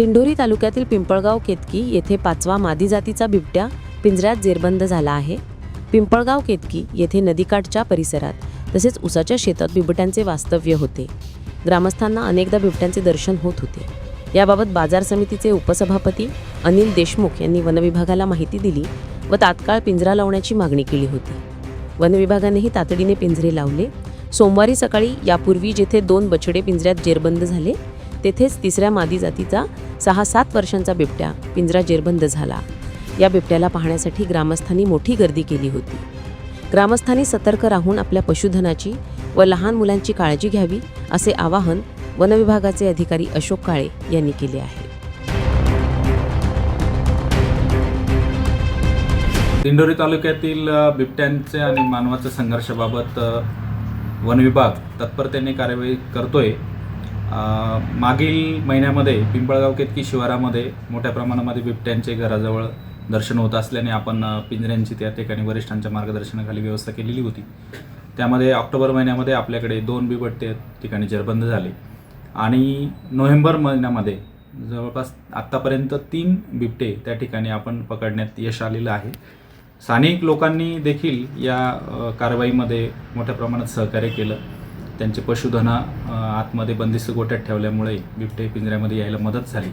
दिंडोरी तालुक्यातील पिंपळगाव केतकी येथे पाचवा मादी जातीचा बिबट्या पिंजऱ्यात जेरबंद झाला आहे. पिंपळगाव केतकी येथे नदीकाठच्या परिसरात तसेच उसाच्या शेतात बिबट्यांचे वास्तव्य होते. ग्रामस्थांना अनेकदा बिबट्यांचे दर्शन होत होते. याबाबत बाजार समितीचे उपसभापती अनिल देशमुख यांनी वनविभागाला माहिती दिली व तात्काळ पिंजरा लावण्याची मागणी केली होती. वनविभागानेही तातडीने पिंजरे लावले. सोमवारी सकाळी यापूर्वी जेथे दोन बछडे पिंजऱ्यात जेरबंद झाले तेथेच तिसऱ्या मादी जातीचा सहा सात वर्षांचा बिबट्या पिंजरा जेरबंद झाला. या बिबट्याला पाहण्यासाठी ग्रामस्थांनी मोठी गर्दी केली होती. ग्रामस्थांनी सतर्क राहून आपल्या पशुधनाची व लहान मुलांची काळजी घ्यावी असे आवाहन वनविभागाचे अधिकारी अशोक काळे यांनी केले आहे. दिंडोरी तालुक्यातील बिबट्यांचे आणि मानवाच्या संघर्षाबाबत वनविभाग तत्परतेने कार्यवाही करतोय. मागील महिन्यामध्ये पिंपळगाव केतकी शिवारामध्ये मोठ्या प्रमाणामध्ये बिबट्यांचे घराजवळ दर्शन होत असल्याने आपण पिंजऱ्यांची त्या ठिकाणी वरिष्ठांच्या मार्गदर्शनाखाली व्यवस्था केलेली होती. त्यामध्ये ऑक्टोबर महिन्यामध्ये आपल्याकडे दोन बिबट त्या ठिकाणी जरबंद झाले आणि नोव्हेंबर महिन्यामध्ये जवळपास आत्तापर्यंत तीन बिबटे त्या ठिकाणी आपण पकडण्यात यश आलेलं आहे. स्थानिक लोकांनी देखील या कारवाईमध्ये मोठ्या प्रमाणात सहकार्य केलं. त्यांचे पशुधनं आतमध्ये बंदिस्त गोट्यात ठेवल्यामुळे बिबटे पिंजऱ्यामध्ये यायला मदत झाली.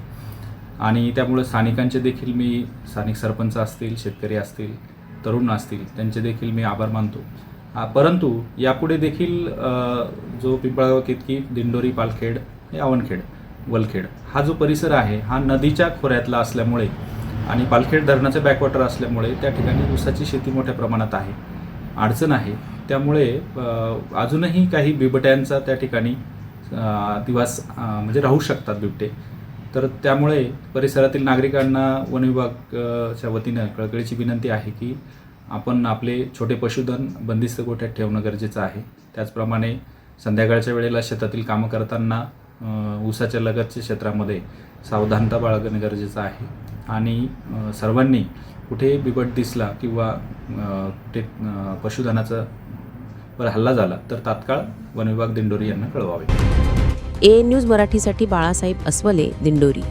आणि त्यामुळे स्थानिकांचे देखील मी स्थानिक सरपंच असतील शेतकरी असतील तरुण असतील त्यांचे देखील मी आभार मानतो. परंतु यापुढे देखील जो पिंपळगाव केतकी दिंडोरी पालखेड हे आवणखेड वलखेड हा जो परिसर आहे हा नदीच्या खोऱ्यातला असल्यामुळे आणि पालखेड धरणाचं बॅकवॉटर असल्यामुळे त्या ठिकाणी ऊसाची शेती मोठ्या प्रमाणात आहे. अडचण आहे. त्यामुळे अजूनही काही बिबट्यांचा त्या ठिकाणी दिवास दिवस म्हणजे राहू शकतात बिबटे. तर त्यामुळे परिसरातील नागरिकांना वनविभागाच्या वतीनं कळकळीची विनंती आहे की आपण आपले छोटे पशुधन बंदिस्त गोठ्यात ठेवणं गरजेचं आहे. त्याचप्रमाणे संध्याकाळच्या वेळेला शेतातील कामं करताना ऊसाच्या लगतच्या क्षेत्रामध्ये सावधानता बाळगणं गरजेचं आहे. आणि सर्वांनी कुठे बिबट दिसला किंवा कुठे पशुधनाचा वर हल्ला झाला तर तात्काळ वनविभाग दिंडोरी यांना कळवावे. ए न्यूज मराठीसाठी बाळासाहेब अस्वले दिंडोरी.